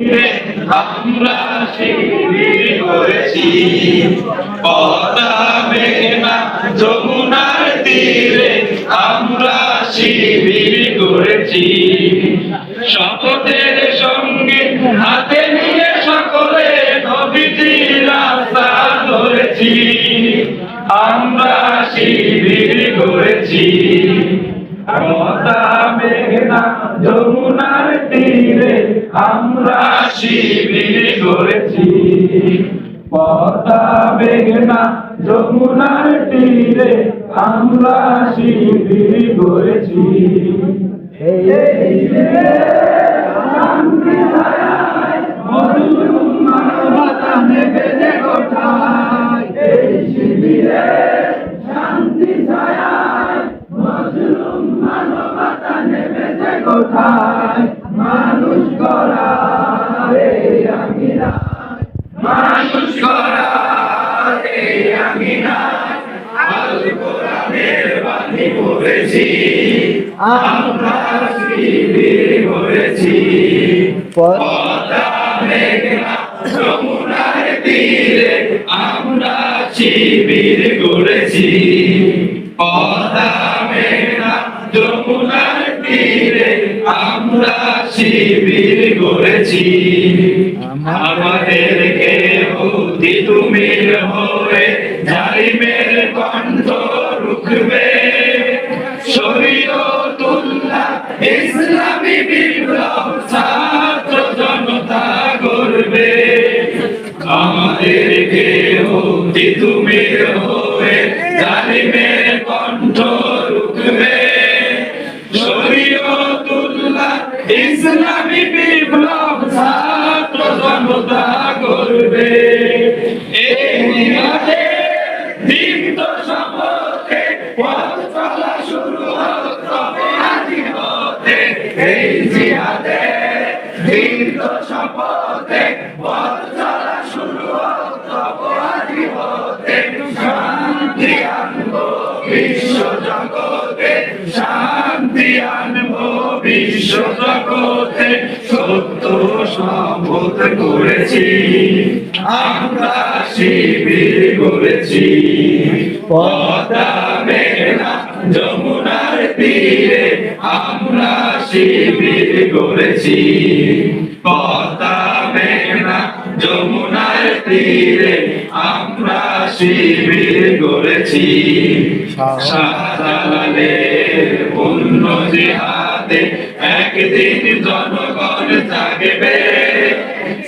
আমরা শিবির করেছি পদা মেঘনা যমুনার তীরে আমরা শিবির করেছি শপথের সঙ্গে হাতে নিয়ে সকলে নবীজি রাস্তা ধরেছি আমরা শিবির করেছি পদা মেঘনা যমুনার তীরে আমরা শিবির করেছি। পদা মেঘনা যমুনার তীরে আমরা শিবির করেছি। শান্তি নেবে কোথায়। বাণী আমরা শিবির মেঘনা যমুনার তীরে আমরা শিবির করেছি। পদা মেঘনা যমুনার তীরে আমরা শিবির করেছি। আমাদেরকে তুমি হয়ে জালিমের কণ্ঠ বুদ্ধি তুমি হয়ে জালিমের কণ্ঠ রুখবে। শরীয়তুল্লাহ ইসলামী বিপ্লব ছাত্র জনতা করবে। এই নিয়াদে দীপ্ত শপথে পথ চলা শুরু হোক জগতে সত্য করেছি। আমরা শিবির করেছি। পদা মেঘনা যমুনার তীরে আমরা শিবির করেছি। পদা মেঘনা যমুনার তীরে আমরা শিবির করেছি। শাহজালালের পুণ্য জিহাদে একদিন জনগণ জাগবে।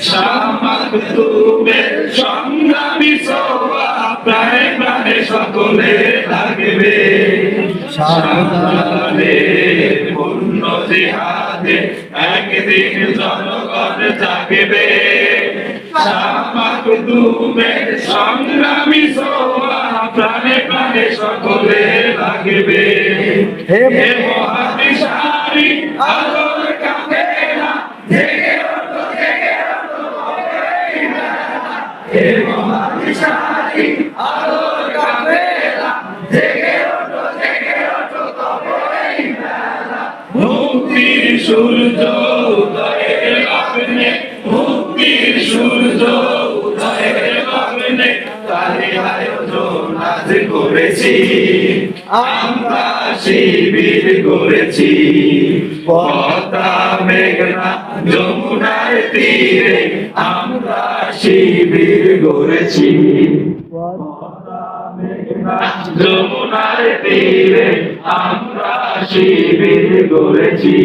শামাকুতুবের সংগ্রামী সোয়া প্রায় প্রাণে সকলে থাকবে জিহাদে একদিন জনগণ জাগবে। সংগ্রামী সোয়া প্রাণে প্রাণে সকলে লাগবে হে মহাবিশালী আলোর কাফেলা জেগে ওঠো জেগে ওঠো তবেই মুক্তির সূর্য উদয়ের লগ্নে মুক্তির সূর্য উদয়ের লগ্নে তারি আয়োজন আজ করেছি। আমরা শিবির করেছি। পদ্মা, মেঘনা, যমুনার তীরে আমরা শিবির করেছি। মেঘনা যমুনার তীরে আমরা শিবির করেছি।